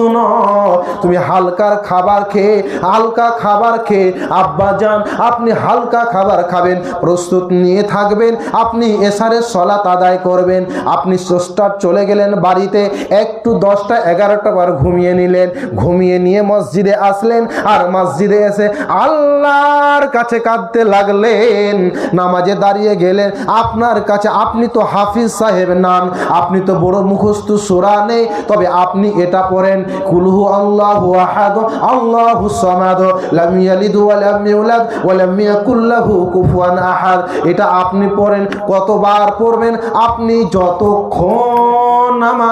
শুনো, তুমি হালকার খাবার খেয়ে, হালকা খাবার খেয়ে, আব্বা যান, আপনি হালকা খাবার খাবেন, প্রস্তুত নিয়ে থাকবেন, আপনি এসারের সলাত আদায় করবেন, আপনি স্রষ্টার চলে গেলেন বাড়িতে, একটু দশটা, এগারোটা বার ঘুমিয়ে নিলেন, ঘুমিয়ে নিয়ে মসজিদে আসলেন, আর মসজিদে এসে আল্লাহর কাছে কাঁদতে লাগলেন, নামাজে দাঁড়িয়ে গেলেন, আপনার কাছে, আপনি তো হাফিজ সাহেব নান, আপনি তো বড় মুখস্থ সোরা নেই, তবে আপনি এটা পড়েন কুলহু আল্লাহু আহাদ, আল্লাহু সামাদ, লাম ইয়ালিদ ওয়া লাম ইউলাদ ওয়া লাম ইয়াকুল লাহু কুফুয়ান আহাদ। এটা আপনি পড়েন, কতবার পড়বেন? আপনি যতক্ষণ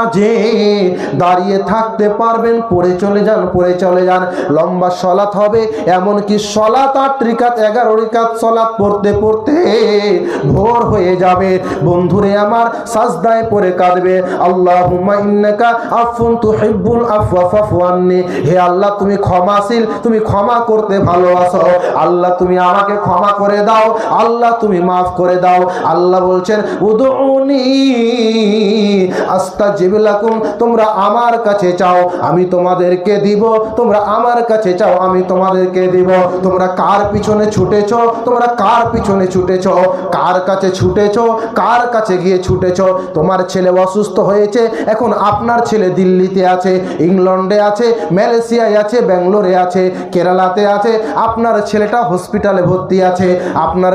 নামাজে দাঁড়িয়ে থাকতে পারবেন, পড়ে চলে যান, পড়ে চলে যান। লম্বা সলাৎ হবে, এমনকি সলাৎ আট রিকাত এগারো রিকাত সলাৎ পড়তে পড়তে ভোর হয়ে যাবে। বন্ধুরে আমার, সাজদায় পড়ে কাঁদবে। ইন্নাকা আফুন আফওয়া ফাফু হে আল্লাহ, তুমি ক্ষমাশীল, তুমি ক্ষমা করতে ভালোবাসো। আল্লাহ, তুমি আমাকে ক্ষমা করে দাও। আল্লাহ, তুমি মাফ করে দাও। আল্লাহ বলছেন, উদউনি আস্তাজিব লাকুম, তোমরা আমার কাছে চাও, আমি তোমাদেরকে দিব। তোমরা আমার কাছে চাও, আমি তোমাদেরকে দিব। তোমরা কার পিছনে ছুটেছ? তোমরা কার পিছনে ছুটেছ? কার কাছে ছুটেছ? কার কাছে গিয়ে ছুটেছ? তোমার ছেলে অসুস্থ হয়েছে, এখন আপনার ছেলে দিল্লিতে আছে ইংল্যান্ডে আছে, মালয়েশিয়ায় আছে, ব্যাঙ্গালোরে আছে, কেরালাতে আছে, আপনার ছেলেটা হসপিটালে ভর্তি আছে, আপনার